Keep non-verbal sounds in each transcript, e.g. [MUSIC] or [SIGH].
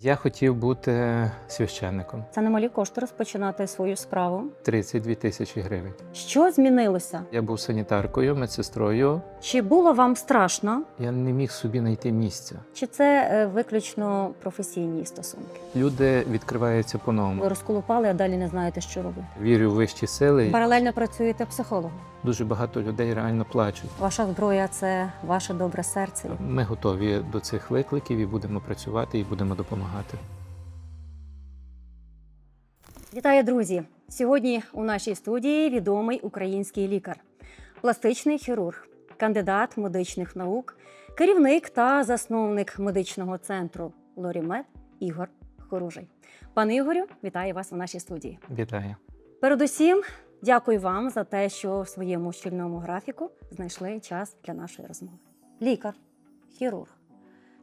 Я хотів бути священником. Це немалі кошти розпочинати свою справу. 32 тисячі гривень. Що змінилося? Я був санітаркою, медсестрою. Чи було вам страшно, Я не міг собі знайти місця. чи це е, виключно професійні стосунки? Люди відкриваються по-новому. розколупали, а далі не знаєте, що робити. Вірю в вищі сили. Паралельно працюєте психологом. Дуже багато людей реально плачуть. Ваша зброя це ваше добре серце. Ми готові до цих викликів і будемо працювати і будемо допомагати. Вітаю, друзі! Сьогодні у нашій студії відомий український лікар, пластичний хірург, кандидат медичних наук, керівник та засновник медичного центру Лорімед Ігор Хоружий. Пане Ігорю, вітаю вас у нашій студії. Вітаю. Передусім, дякую вам за те, що в своєму щільному графіку знайшли час для нашої розмови. Лікар, хірург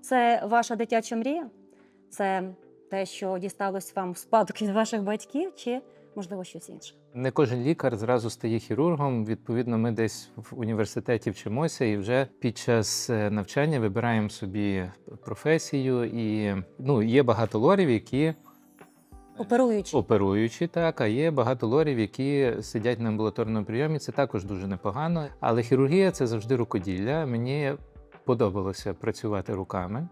це ваша дитяча мрія? Це те, що дісталось вам в спадок від ваших батьків, чи можливо щось інше? Не кожен лікар зразу стає хірургом. Відповідно, ми десь в університеті вчимося і вже під час е, навчання вибираємо собі професію. І ну, є багато лорів, які Оперуючи. оперуючі, так, а є багато лорів, які сидять на амбулаторному прийомі. Це також дуже непогано. Але хірургія це завжди рукоділля. Мені подобалося працювати руками.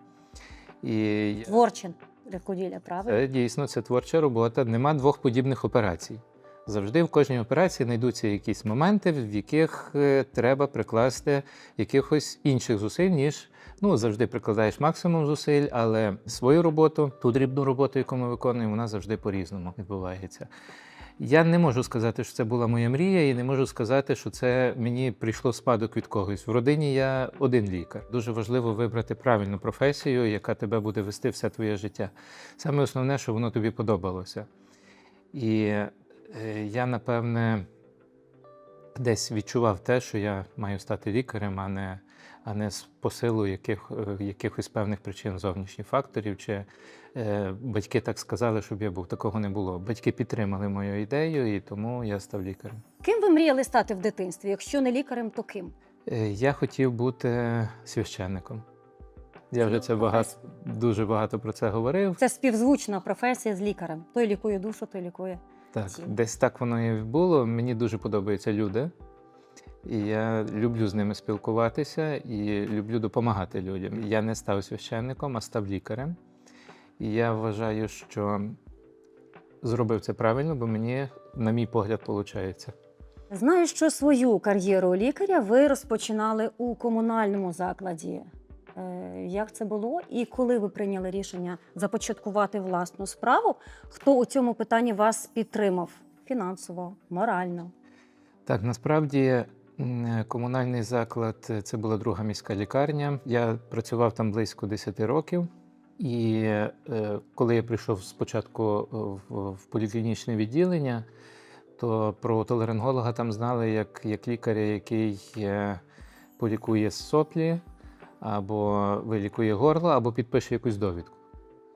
І Творче рукоділля, правильно? це дійсно це творча робота. Нема двох подібних операцій. Завжди в кожній операції знайдуться якісь моменти, в яких е, треба прикласти якихось інших зусиль, ніж ну завжди прикладаєш максимум зусиль, але свою роботу, ту дрібну роботу, яку ми виконуємо, вона завжди по-різному відбувається. Я не можу сказати, що це була моя мрія, і не можу сказати, що це мені прийшло спадок від когось. В родині я один лікар. Дуже важливо вибрати правильну професію, яка тебе буде вести все твоє життя. Саме основне, щоб воно тобі подобалося. І е, я, напевне, десь відчував те, що я маю стати лікарем, а не, а не з посилу яких, е, якихось певних причин зовнішніх факторів. Чи е, батьки так сказали, щоб я був. Такого не було. Батьки підтримали мою ідею, і тому я став лікарем. Ким ви мріяли стати в дитинстві? Якщо не лікарем, то ким? Е, Я хотів бути священником. Я вже це багато, дуже багато про це говорив. Це співзвучна професія з лікарем. Той лікує душу, той лікує. Так, десь так воно і було. Мені дуже подобаються люди. І я люблю з ними спілкуватися і люблю допомагати людям. Я не став священником, а став лікарем. І я вважаю, що зробив це правильно, бо мені, на мій погляд, виходить. Знаю, що свою кар'єру лікаря ви розпочинали у комунальному закладі. Е, Як це було? І коли ви прийняли рішення започаткувати власну справу, хто у цьому питанні вас підтримав фінансово, морально? Так, насправді комунальний заклад е, це була друга міська лікарня. Я працював там близько 10 років. І е, коли я прийшов спочатку е, в, поліклінічне відділення, то про толеринголога там знали як, як лікаря, який е, полікує соплі, або вилікує горло, або підпише якусь довідку.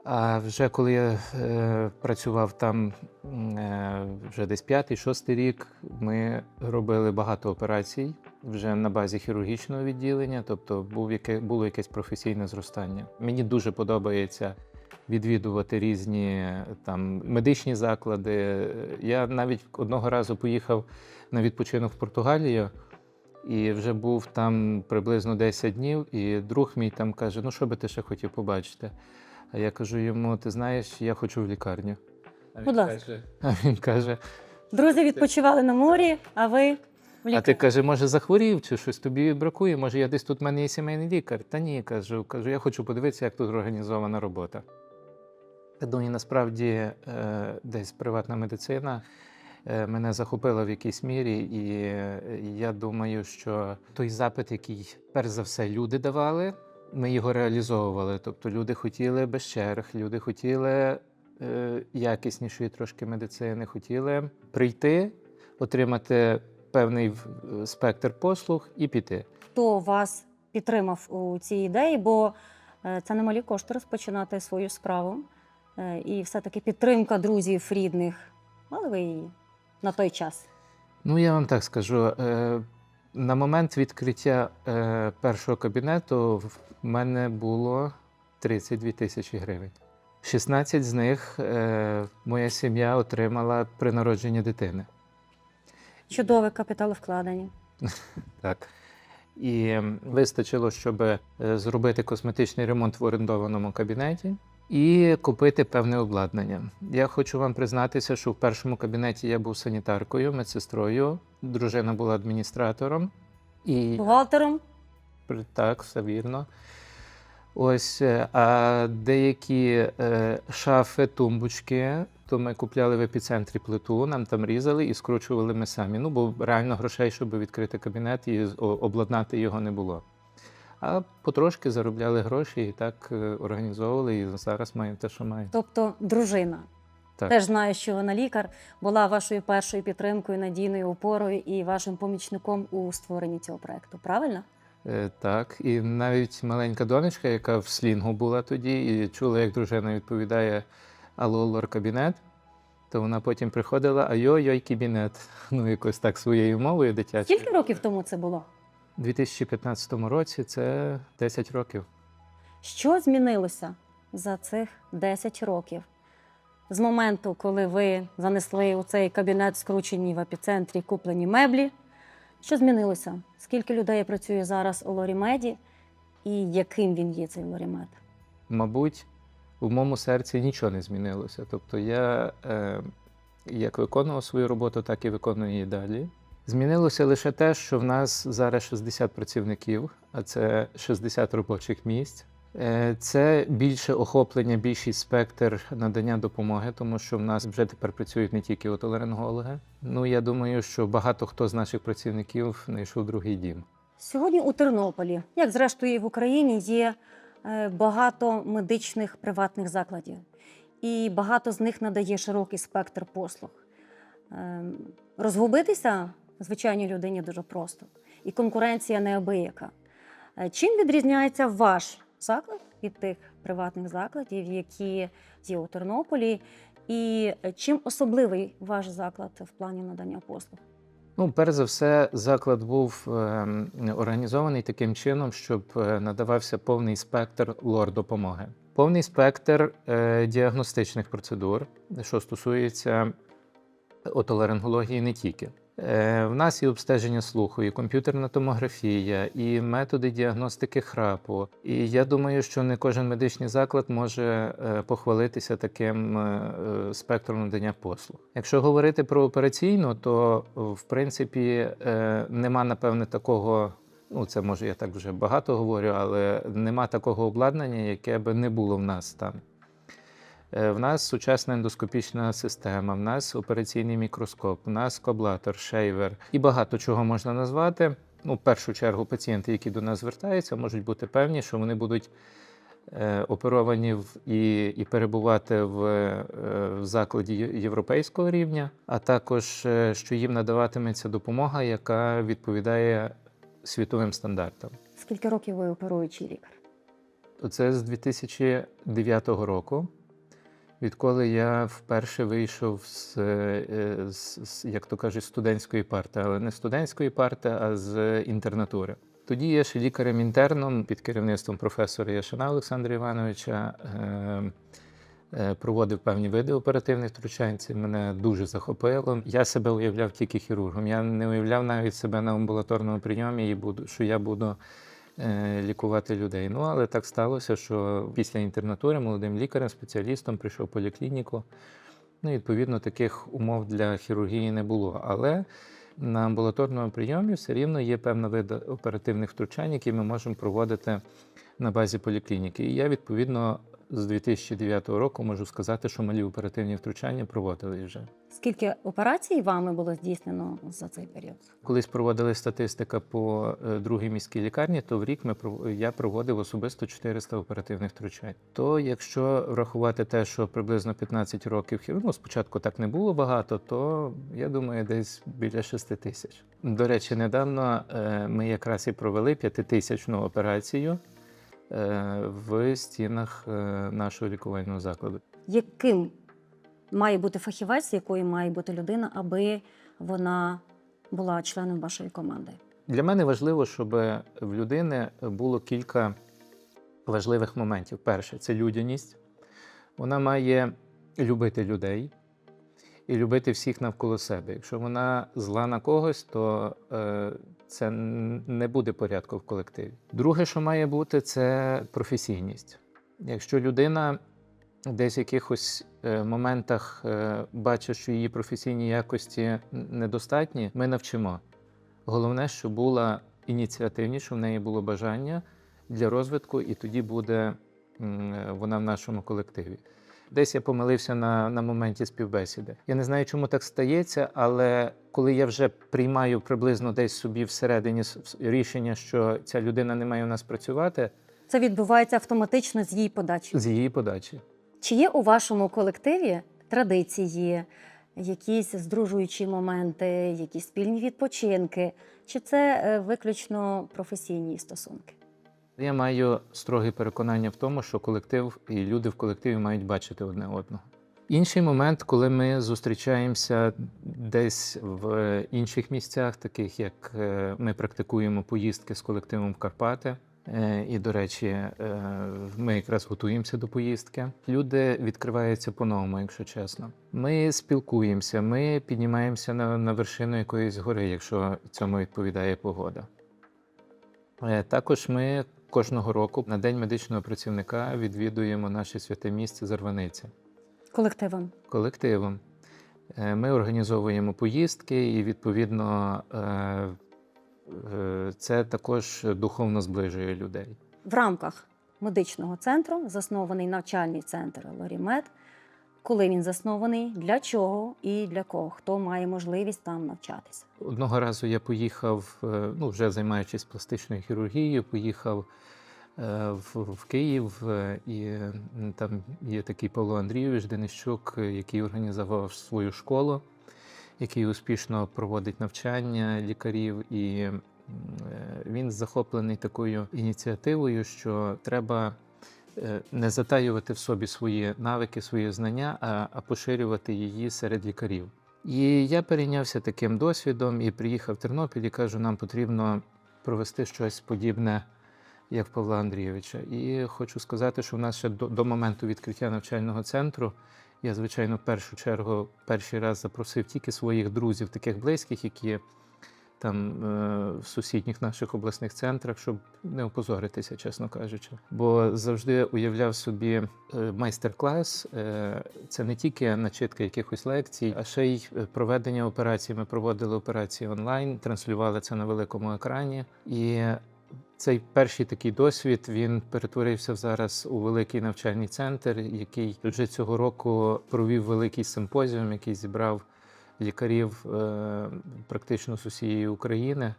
А вже коли я е, працював там е, вже десь п'ятий, шостий рік, ми робили багато операцій вже на базі хірургічного відділення, тобто був яке, було якесь професійне зростання. Мені дуже подобається відвідувати різні там медичні заклади. Я навіть одного разу поїхав на відпочинок в Португалію. І вже був там приблизно 10 днів, і друг мій там каже: Ну, що би ти ще хотів побачити? А я кажу йому: ти знаєш, я хочу в лікарню. А він Будь ласка. каже, а він каже: Друзі відпочивали на морі, а ви в лікарні. А ти каже, може, захворів чи щось тобі бракує? Може, я десь тут в мене є сімейний лікар? Та ні, кажу, кажу, я хочу подивитися, як тут організована робота. Я думаю, насправді е, десь приватна медицина е, мене захопила в якійсь мірі, і е, я думаю, що той запит, який перш за все люди давали, ми його реалізовували. Тобто люди хотіли без черг, люди хотіли е, якіснішої трошки медицини, хотіли прийти, отримати певний спектр послуг і піти. Хто вас підтримав у цій ідеї? Бо е, це немалі кошти розпочинати свою справу. Е, І все-таки підтримка друзів, рідних. Мали ви її на той час? Ну, я вам так скажу. На момент відкриття е, першого кабінету в мене було 32 тисячі гривень. 16 з них е, моя сім'я отримала при народженні дитини. Чудове капіталовкладення. [LAUGHS] Так. І вистачило, щоб е, зробити косметичний ремонт в орендованому кабінеті і купити певне обладнання. Я хочу вам признатися, що в першому кабінеті я був санітаркою, медсестрою, дружина була адміністратором. І Бухгалтером. При- Так, все вірно. Ось, е, а деякі е, шафи, тумбочки, то ми купляли в епіцентрі плиту, нам там різали і скручували ми самі. Ну, бо реально грошей, щоб відкрити кабінет і обладнати його не було. А потрошки заробляли гроші і так е, організовували, і зараз маємо те, що маємо. Тобто дружина. Так. Теж знаю, що вона лікар, була вашою першою підтримкою, надійною опорою і вашим помічником у створенні цього проекту. Правильно? Е, Так, і навіть маленька донечка, яка в слінгу була тоді, і чула, як дружина відповідає Алло, лор кабінет, то вона потім приходила Айо, йой, кабінет. [LAUGHS] Ну, якось так своєю мовою дитячою. Скільки років тому це було? У 2015 році це 10 років. Що змінилося за цих 10 років? З моменту, коли ви занесли у цей кабінет, скручені в епіцентрі куплені меблі. Що змінилося? Скільки людей працює зараз у Лорімеді і яким він є цей Лорімед? Мабуть, в моєму серці нічого не змінилося. Тобто я е, як виконував свою роботу, так і виконую її далі. Змінилося лише те, що в нас зараз 60 працівників, а це 60 робочих місць. Е, Це більше охоплення, більший спектр надання допомоги, тому що в нас вже тепер працюють не тільки отоларингологи. Ну я думаю, що багато хто з наших працівників знайшов другий дім. Сьогодні у Тернополі, як зрештою в Україні, є е, багато медичних приватних закладів, і багато з них надає широкий спектр послуг. Е, Розгубитися звичайній людині дуже просто, і конкуренція неабияка. Е, Чим відрізняється ваш заклад від тих приватних закладів, які є у Тернополі, і е, чим особливий ваш заклад в плані надання послуг? Ну, перш за все, заклад був ем, організований таким чином, щоб е, надавався повний спектр лор допомоги. Повний спектр діагностичних процедур, що стосується отоларингології не тільки. Е, В нас і обстеження слуху, і комп'ютерна томографія, і методи діагностики храпу. І я думаю, що не кожен медичний заклад може е, похвалитися таким е, спектром надання послуг. Якщо говорити про операційну, то в принципі нема напевне такого. Ну, це може я так вже багато говорю, але нема такого обладнання, яке би не було в нас там. Е, В нас сучасна ендоскопічна система, в нас операційний мікроскоп, в нас коблатор, шейвер і багато чого можна назвати. Ну, в першу чергу, пацієнти, які до нас звертаються, можуть бути певні, що вони будуть е, оперовані в, і, і перебувати в, е, в закладі європейського рівня, а також що їм надаватиметься допомога, яка відповідає світовим стандартам. Скільки років ви оперуючий лікар? Це з 2009 року, відколи я вперше вийшов з, е, з, з як то кажуть, студентської парти, але не студентської парти, а з інтернатури. Тоді я ще лікарем-інтерном під керівництвом професора Яшина Олександра Івановича е, е, проводив певні види оперативних втручань. Це мене дуже захопило. Я себе уявляв тільки хірургом. Я не уявляв навіть себе на амбулаторному прийомі, і буду, що я буду е, лікувати людей. Ну, але так сталося, що після інтернатури молодим лікарем, спеціалістом прийшов поліклініку. Ну, відповідно, таких умов для хірургії не було. Але на амбулаторному прийомі все рівно є певна вида оперативних втручань, які ми можемо проводити на базі поліклініки. І я, відповідно, з 2009 року можу сказати, що малі оперативні втручання проводили вже. Скільки операцій вами було здійснено за цей період? Колись проводили статистика по е, другій міській лікарні, то в рік ми я проводив особисто 400 оперативних втручань. То якщо врахувати те, що приблизно 15 років ну, спочатку так не було багато, то я думаю, десь біля 6 тисяч. До речі, недавно е, ми якраз і провели п'ятитисячну операцію в стінах е, нашого лікувального закладу. Яким має бути фахівець, якою має бути людина, аби вона була членом вашої команди? Для мене важливо, щоб в людини було кілька важливих моментів. Перше це людяність, Вона має любити людей і любити всіх навколо себе. Якщо вона зла на когось, то е, це не буде порядку в колективі. Друге, що має бути, це професійність. Якщо людина десь в якихось е, моментах е, бачить, що її професійні якості недостатні, ми навчимо. Головне, щоб була ініціативність, щоб в неї було бажання для розвитку, і тоді буде е, вона в нашому колективі. Десь я помилився на, на моменті співбесіди. Я не знаю, чому так стається, але коли я вже приймаю приблизно десь собі всередині рішення, що ця людина не має у нас працювати, Це відбувається автоматично з її подачі. з її подачі. Чи є у вашому колективі традиції, якісь здружуючі моменти, якісь спільні відпочинки? Чи це е, виключно професійні стосунки? Я маю строге переконання в тому, що колектив і люди в колективі мають бачити одне одного. Інший момент, коли ми зустрічаємося десь в інших місцях, таких як е, ми практикуємо поїздки з колективом в Карпати. Е, І, до речі, е, ми якраз готуємося до поїздки. Люди відкриваються по-новому, якщо чесно. Ми спілкуємося, ми піднімаємося на, на вершину якоїсь гори, якщо цьому відповідає погода. Е, Також ми кожного року на День медичного працівника відвідуємо наше святе місце Зарваниця Колективом. колективом. Е, Ми організовуємо поїздки, і відповідно е, е, це також духовно зближує людей. В рамках медичного центру заснований навчальний центр Лорімед. Коли він заснований, для чого і для кого? Хто має можливість там навчатися? Одного разу я поїхав, е, ну вже займаючись пластичною хірургією, поїхав е, в, Київ, е, і там є такий Павло Андрійович Денищук, який організував свою школу, який успішно проводить навчання лікарів, і він захоплений такою ініціативою, що треба. Е, Не затаювати в собі свої навики, свої знання, а, поширювати її серед лікарів. І я перейнявся таким досвідом і приїхав в Тернопіль і кажу, нам потрібно провести щось подібне, як Павла Андрійовича. І хочу сказати, що в нас ще до, до моменту відкриття навчального центру я, звичайно, в першу чергу перший раз запросив тільки своїх друзів, таких близьких, які там е, в сусідніх наших обласних центрах, щоб не опозоритися, чесно кажучи. Бо завжди уявляв собі е, майстер-клас. Е, це не тільки начитка якихось лекцій, а ще й проведення операцій. Ми проводили операції онлайн, транслювали це на великому екрані. І цей перший такий досвід він перетворився зараз у великий навчальний центр, який вже цього року провів великий симпозіум, який зібрав лікарів е, практично з усієї України.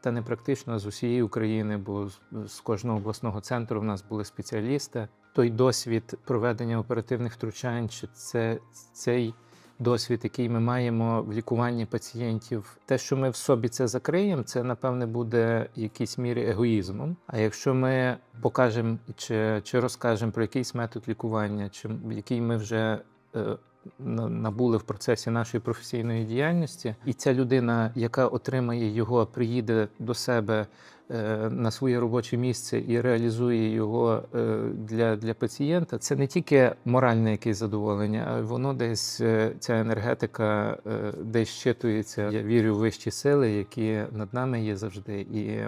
Та не практично а з усієї України, бо з- кожного обласного центру в нас були спеціалісти. Той досвід проведення оперативних втручань, чи це цей досвід, який ми маємо в лікуванні пацієнтів. Те, що ми в собі це закриємо, це напевне буде в якійсь мірі егоїзмом. А якщо ми покажемо чи, чи розкажемо про якийсь метод лікування, чи який ми вже е, набули в процесі нашої професійної діяльності, і ця людина, яка отримає його, приїде до себе е, на своє робоче місце і реалізує його е, для, для пацієнта, це не тільки моральне якесь задоволення, а воно десь е, ця енергетика десь щитується. Я вірю в вищі сили, які над нами є завжди, і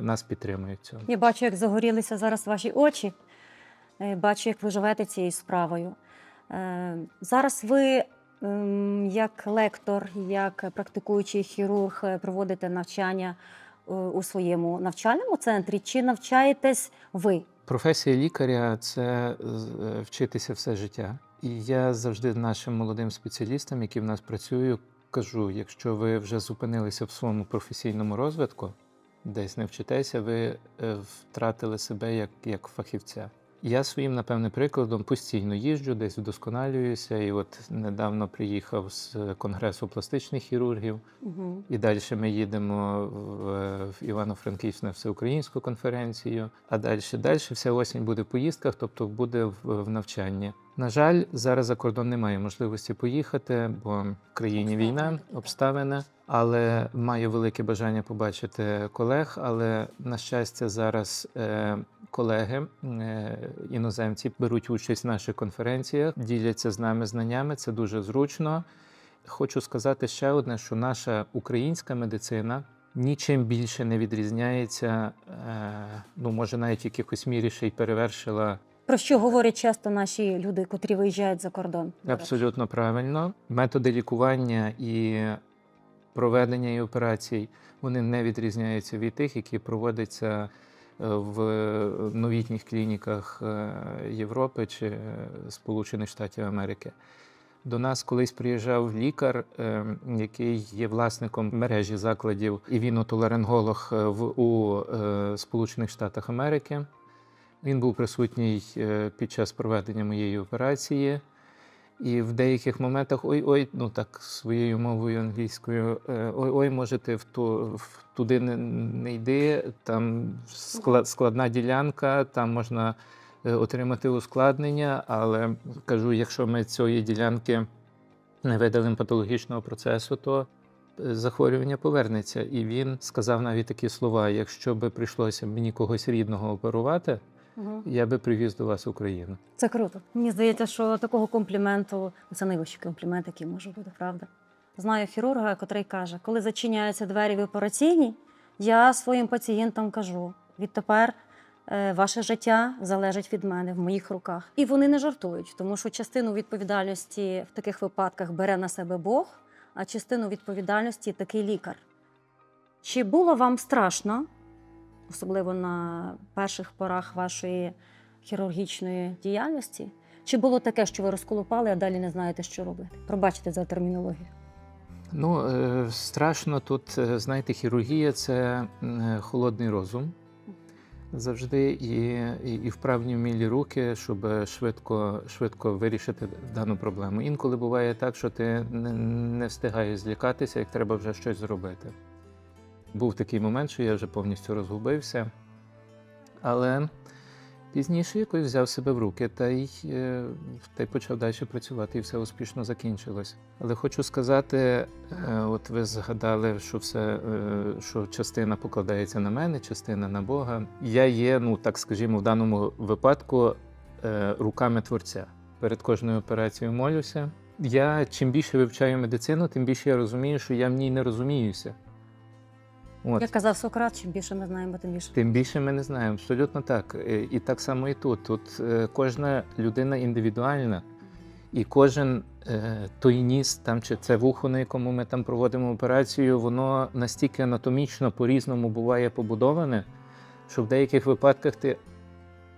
нас підтримують цьому. Я бачу, як загорілися зараз ваші очі. Бачу, як ви живете цією справою. Е, Зараз ви, ем, як лектор, як практикуючий хірург, е, проводите навчання е, у своєму навчальному центрі, чи навчаєтесь ви? Професія лікаря це вчитися все життя. І я завжди нашим молодим спеціалістам, які в нас працюють, кажу: якщо ви вже зупинилися в своєму професійному розвитку, десь не вчитеся, ви втратили себе як, як фахівця. Я своїм, напевне, прикладом постійно їжджу, десь вдосконалююся. І от недавно приїхав з конгресу пластичних хірургів. Угу. І далі ми їдемо в, Івано-Франківську на всеукраїнську конференцію. А далі, далі вся осінь буде в поїздках, тобто буде в навчанні. На жаль, зараз за кордон немає можливості поїхати, бо в країні війна, обставини. Але маю велике бажання побачити колег. Але на щастя, зараз е, колеги е, іноземці беруть участь в наших конференціях, діляться з нами знаннями. Це дуже зручно. Хочу сказати ще одне, що наша українська медицина нічим більше не відрізняється. Е, ну може навіть в якихось мірі ще й перевершила Про що говорять часто наші люди, котрі виїжджають за кордон? Абсолютно правильно. Методи лікування і проведення і операцій вони не відрізняються від тих, які проводяться е, в новітніх клініках е, Європи чи е, Сполучених Штатів Америки. До нас колись приїжджав лікар, який є власником мережі закладів, і він отоларинголог в у Сполучених Штатах Америки. Він був присутній е, під час проведення моєї операції. І в деяких моментах ой, ой, ну так своєю мовою англійською, е, ой, ой, може, ти в ту, туди не, не йди, там скла- складна ділянка, там можна е, отримати ускладнення, але кажу, якщо ми цієї ділянки не видалимо патологічного процесу, то е, захворювання повернеться. І він сказав навіть такі слова: якщо би прийшлося мені когось рідного оперувати, Мгм. я би привіз до вас в Україну. Це круто. Мені здається, що такого компліменту це найвищий комплімент, який може бути, правда. Знаю хірурга, котрий каже, коли зачиняються двері в операційній, я своїм пацієнтам кажу: відтепер е, ваше життя залежить від мене в моїх руках. І вони не жартують, тому що частину відповідальності в таких випадках бере на себе Бог, а частину відповідальності такий лікар. Чи було вам страшно, особливо на перших порах вашої хірургічної діяльності? Чи було таке, що ви розколупали, а далі не знаєте, що робити? Пробачте за термінологію. Ну, е, страшно тут, е, знаєте, хірургія це е, холодний розум завжди і, і, і вправні вмілі руки, щоб швидко, швидко вирішити дану проблему. Інколи буває так, що ти не, не встигаєш злякатися, як треба вже щось зробити. Був такий момент, що я вже повністю розгубився, але пізніше якось взяв себе в руки та й, е, та й почав далі працювати, і все успішно закінчилось. Але хочу сказати, е, от ви згадали, що все, е, що частина покладається на мене, частина на Бога. Я є, ну так скажімо, в даному випадку руками творця. Перед кожною операцією молюся. Я чим більше вивчаю медицину, тим більше я розумію, що я в ній не розуміюся. От. Як казав Сократ, чим більше ми знаємо, тим більше. Тим більше ми не знаємо. Абсолютно так. І так само і тут. Тут е, кожна людина індивідуальна, і кожен е, той ніс, там чи це вухо, на якому ми там проводимо операцію, воно настільки анатомічно по-різному буває побудоване, що в деяких випадках ти.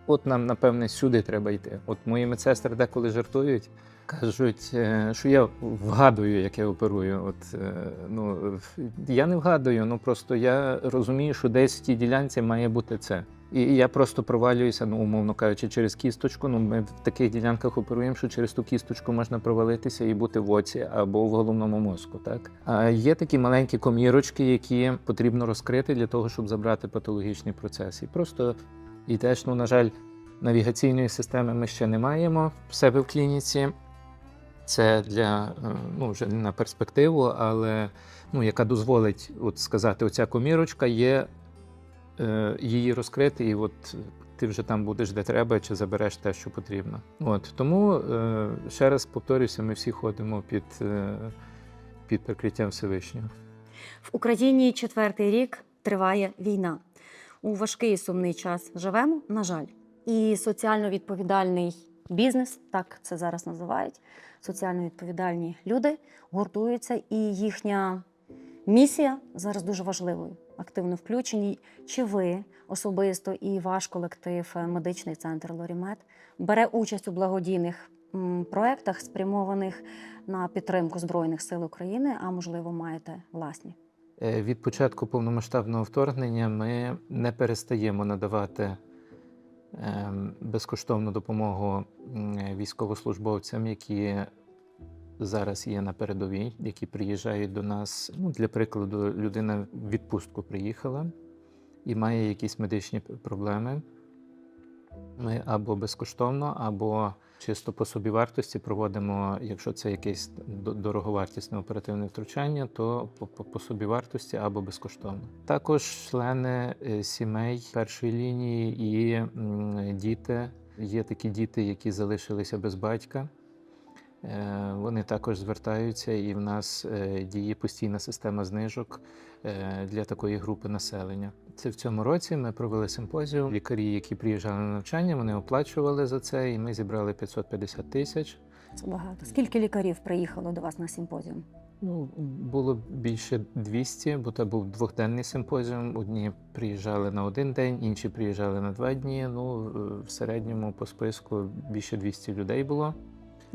От нам, напевне, сюди треба йти. От мої медсестри деколи жартують, кажуть, е, що я вгадую, як я оперую. От, е, ну, я не вгадую, ну просто я розумію, що десь в тій ділянці має бути це. І я просто провалююся, ну, умовно кажучи, через кісточку. Ну, ми в таких ділянках оперуємо, що через ту кісточку можна провалитися і бути в оці або в головному мозку. Так? А є такі маленькі комірочки, які потрібно розкрити для того, щоб забрати патологічний процес. І просто і теж, ну, на жаль, навігаційної системи ми ще не маємо в себе в клініці. Це для е, ну, вже не на перспективу, але ну, яка дозволить от сказати, оця комірочка є е, її розкрити, і от ти вже там будеш де треба, чи забереш те, що потрібно. От тому е, ще раз повторюся, ми всі ходимо під, е, під прикриттям Всевишнього. В Україні четвертий рік триває війна. У важкий і сумний час живемо, на жаль. І соціально відповідальний бізнес, так це зараз називають. Соціально відповідальні люди гуртуються, і їхня місія зараз дуже важливою. Активно включені. Чи ви особисто і ваш колектив, е, медичний центр Лорімед, бере участь у благодійних м, проектах, спрямованих на підтримку Збройних сил України, а можливо, маєте власні? Е, Від початку повномасштабного вторгнення ми не перестаємо надавати ем, безкоштовну допомогу військовослужбовцям, які зараз є на передовій, які приїжджають до нас. Ну, для прикладу, людина в відпустку приїхала і має якісь медичні проблеми. Ми або безкоштовно, або Чисто по собівартості проводимо, якщо це якесь до- дороговартісне оперативне втручання, то по, по, по собівартості або безкоштовно. Також члени е, сімей першої лінії і діти. Є такі діти, які залишилися без батька. Е, Вони також звертаються, і в нас е, діє постійна система знижок е, для такої групи населення. Це в цьому році ми провели симпозіум. Лікарі, які приїжджали на навчання, вони оплачували за це, і ми зібрали 550 тисяч. Це багато. Скільки лікарів приїхало до вас на симпозіум? Ну, було більше 200, бо це був двохденний симпозіум. Одні приїжджали на один день, інші приїжджали на два дні. Ну, в середньому по списку більше 200 людей було.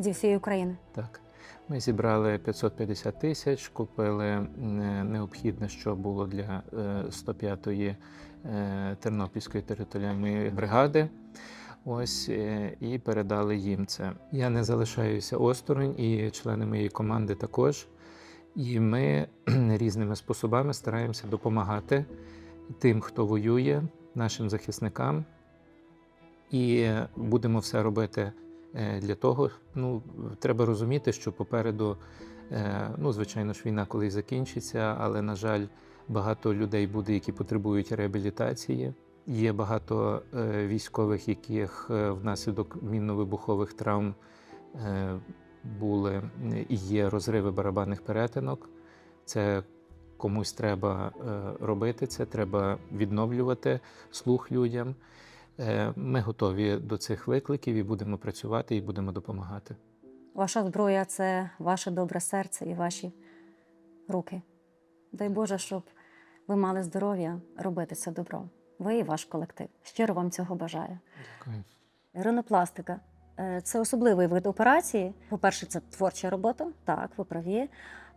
Зі всієї України. Так. Ми зібрали 550 тисяч, купили необхідне, що було для е, 105-ї е, Тернопільської територіальної бригади. Ось е, і передали їм це. Я не залишаюся осторонь, і члени моєї команди також. І ми різними способами стараємося допомагати тим, хто воює, нашим захисникам. І будемо все робити е, для того. Ну, треба розуміти, що попереду, е, ну, звичайно ж, війна колись закінчиться, але, на жаль, багато людей буде, які потребують реабілітації. Є багато е, військових, яких е, внаслідок мінно-вибухових травм е, були е, і є розриви барабанних перетинок. Це комусь треба е, робити, це треба відновлювати слух людям. Е, Ми готові до цих викликів і будемо працювати і будемо допомагати. Ваша зброя це ваше добре серце і ваші руки. Дай Боже, щоб ви мали здоров'я робити це добро. Ви і ваш колектив. Щиро вам цього бажаю. Дякую. Ринопластика е, це особливий вид операції. По-перше, це творча робота, так, ви праві.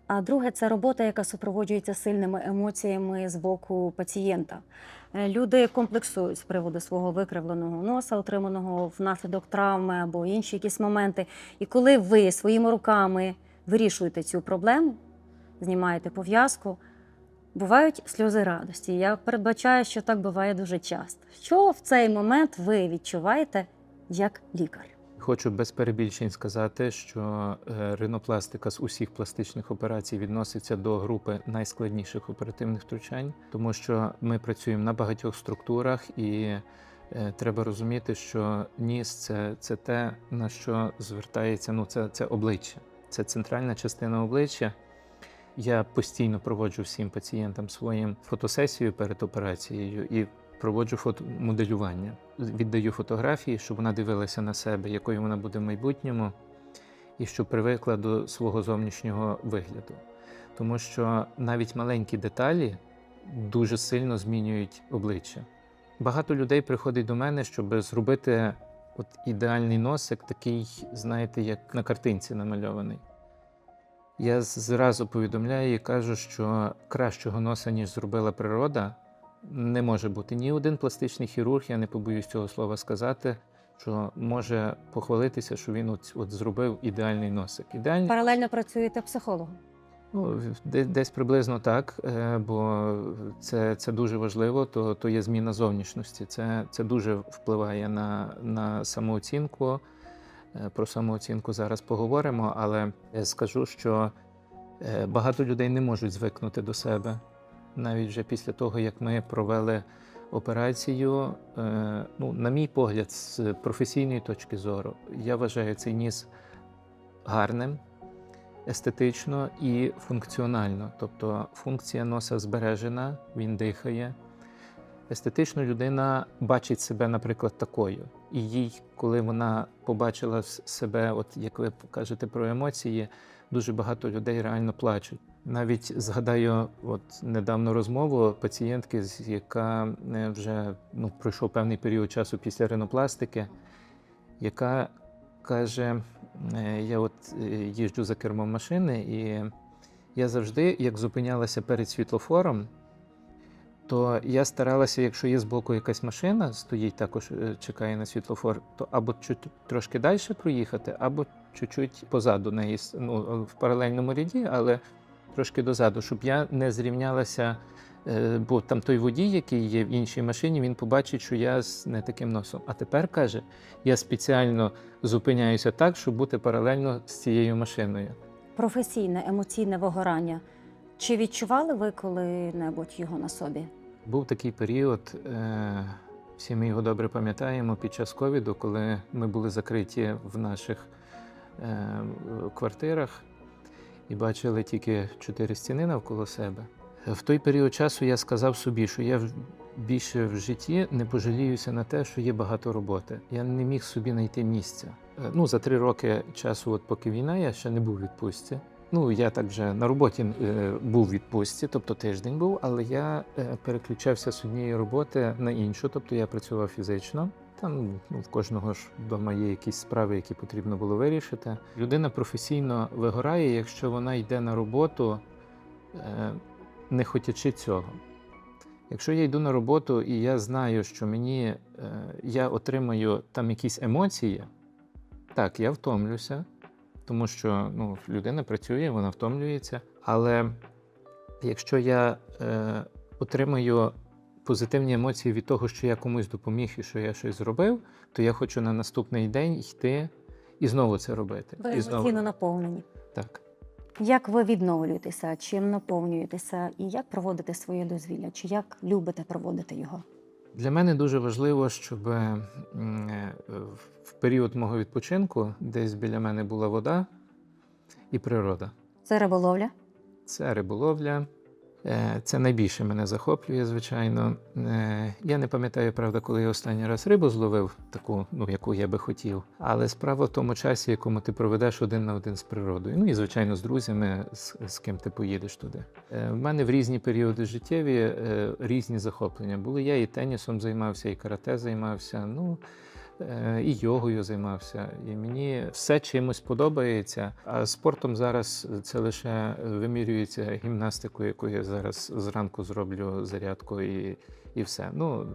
А друге, це робота, яка супроводжується сильними емоціями з боку пацієнта. Е, Люди комплексують з приводу свого викривленого носа, отриманого внаслідок травми або інші якісь моменти. І коли ви своїми руками вирішуєте цю проблему, знімаєте пов'язку, бувають сльози радості. Я передбачаю, що так буває дуже часто. Що в цей момент ви відчуваєте як лікар? Хочу без перебільшень сказати, що е, ринопластика з усіх пластичних операцій відноситься до групи найскладніших оперативних втручань, тому що ми працюємо на багатьох структурах, і е, треба розуміти, що ніс це, це те, на що звертається. Ну, це, це обличчя, це центральна частина обличчя. Я постійно проводжу всім пацієнтам своїм фотосесію перед операцією і проводжу фотомоделювання. Віддаю фотографії, щоб вона дивилася на себе, якою вона буде в майбутньому, і щоб привикла до свого зовнішнього вигляду. Тому що навіть маленькі деталі дуже сильно змінюють обличчя. Багато людей приходить до мене, щоб зробити от ідеальний носик, такий, знаєте, як на картинці намальований. Я зразу повідомляю і кажу, що кращого носа, ніж зробила природа, не може бути ні один пластичний хірург, я не побоюсь цього слова сказати, що може похвалитися, що він от, от зробив ідеальний носик. Ідеальний Паралельно працюєте психологом. ну, десь приблизно так, е, бо це, це дуже важливо, то, то є зміна зовнішності. Це, це дуже впливає на, на самооцінку. Е, Про самооцінку зараз поговоримо, але скажу, що е, багато людей не можуть звикнути до себе. Навіть вже після того, як ми провели операцію, е, ну, на мій погляд, з професійної точки зору, я вважаю цей ніс гарним, естетично і функціонально. Тобто функція носа збережена, він дихає. Естетично людина бачить себе, наприклад, такою. І їй, коли вона побачила себе, от як ви кажете про емоції, дуже багато людей реально плачуть. Навіть згадаю, от недавно розмову пацієнтки, яка е, вже ну, пройшов певний період часу після ринопластики, яка каже: е, я от е, їжджу за кермом машини, і я завжди, як зупинялася перед світлофором, то я старалася, якщо є збоку якась машина, стоїть також чекає на світлофор, то або трошки далі проїхати, або чуть-чуть позаду неї, ну, в паралельному ряді, але трошки дозаду, щоб я не зрівнялася Е, Бо там той водій, який є в іншій машині, він побачить, що я з не таким носом. А тепер каже, я спеціально зупиняюся так, щоб бути паралельно з цією машиною. Професійне емоційне вигорання. Чи відчували ви коли-небудь його на собі? Був такий період, е, всі ми його добре пам'ятаємо, під час ковіду, коли ми були закриті в наших е, квартирах і бачили тільки чотири стіни навколо себе. В той період часу я сказав собі, що я в- більше в житті не пожаліюся на те, що є багато роботи. Я не міг собі знайти місця. Е, Ну, за три роки часу, от поки війна, я ще не був у відпустці. Ну, я так вже на роботі е, був у відпустці, тобто тиждень був, але я е, переключався з однієї роботи на іншу, тобто я працював фізично. Там ну, в кожного ж вдома є якісь справи, які потрібно було вирішити. Людина професійно вигорає, якщо вона йде на роботу, е, не хотячи цього. Якщо я йду на роботу і я знаю, що мені е, я отримаю там якісь емоції, так, я втомлюся, тому що ну, людина працює, вона втомлюється. Але якщо я е, отримаю позитивні емоції від того, що я комусь допоміг і що я щось зробив, то я хочу на наступний день йти і знову це робити. Ви і знову. емоційно наповнені. Так. Як ви відновлюєтеся, чим наповнюєтеся, і як проводите своє дозвілля? Чи як любите проводити його? Для мене дуже важливо, щоб м, е, в період мого відпочинку десь біля мене була вода і природа. Це риболовля? Це риболовля. Е, Це найбільше мене захоплює, звичайно. Е, Я не пам'ятаю, правда, коли я останній раз рибу зловив, таку, ну, яку я би хотів. Але справа в тому часі, якому ти проведеш один на один з природою. Ну і, звичайно, з друзями, з, з ким ти поїдеш туди. Е, В мене в різні періоди життєві різні захоплення були. Я і тенісом займався, і карате займався. Ну, і йогою займався. І мені все чимось подобається. А спортом зараз це лише вимірюється гімнастикою, яку я зараз зранку зроблю зарядку і, і все. Ну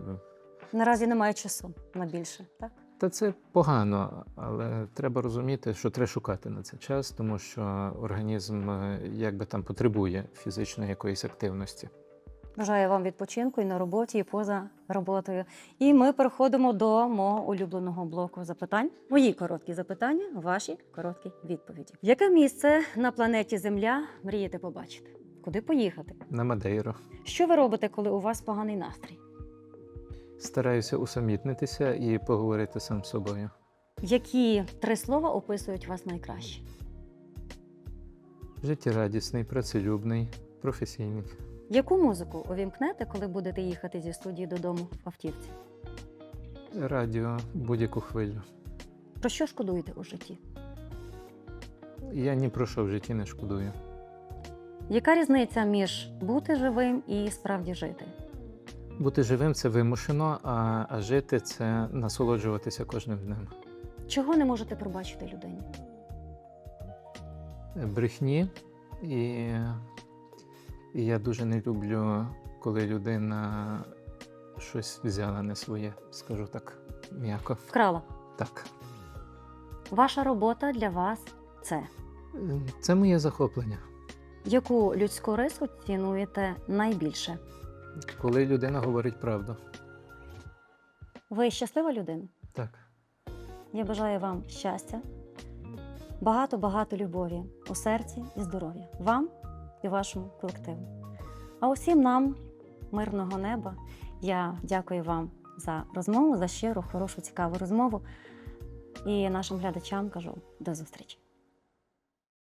Наразі немає часу на більше, так? та це погано, але треба розуміти, що треба шукати на це час, тому що організм е, якби там потребує фізичної якоїсь активності. Бажаю вам відпочинку і на роботі, і поза роботою. І ми переходимо до мого улюбленого блоку запитань. Мої короткі запитання, ваші короткі відповіді. Яке місце на планеті Земля мрієте побачити? Куди поїхати? На Мадейро. Що ви робите, коли у вас поганий настрій? Стараюся усамітнитися і поговорити сам з собою. Які три слова описують вас найкраще? Життєрадісний, працелюбний, професійний. Яку музику увімкнете, коли будете їхати зі студії додому в автівці? Радіо будь-яку хвилю. Про що шкодуєте у житті? Я ні про що в житті не шкодую. Яка різниця між бути живим і справді жити? Бути живим це вимушено, а, а жити це насолоджуватися кожним днем. Чого не можете пробачити людині? Брехні, і, і я дуже не люблю, коли людина щось взяла не своє, скажу так м'яко. Вкрала. Так. Ваша робота для вас це. Це моє захоплення. Яку людську рису цінуєте найбільше? Коли людина говорить правду. Ви щаслива людина? Так. Я бажаю вам щастя, багато-багато любові у серці і здоров'я вам і вашому колективу. А усім нам мирного неба. Я дякую вам за розмову, за щиру, хорошу, цікаву розмову. І нашим глядачам кажу до зустрічі.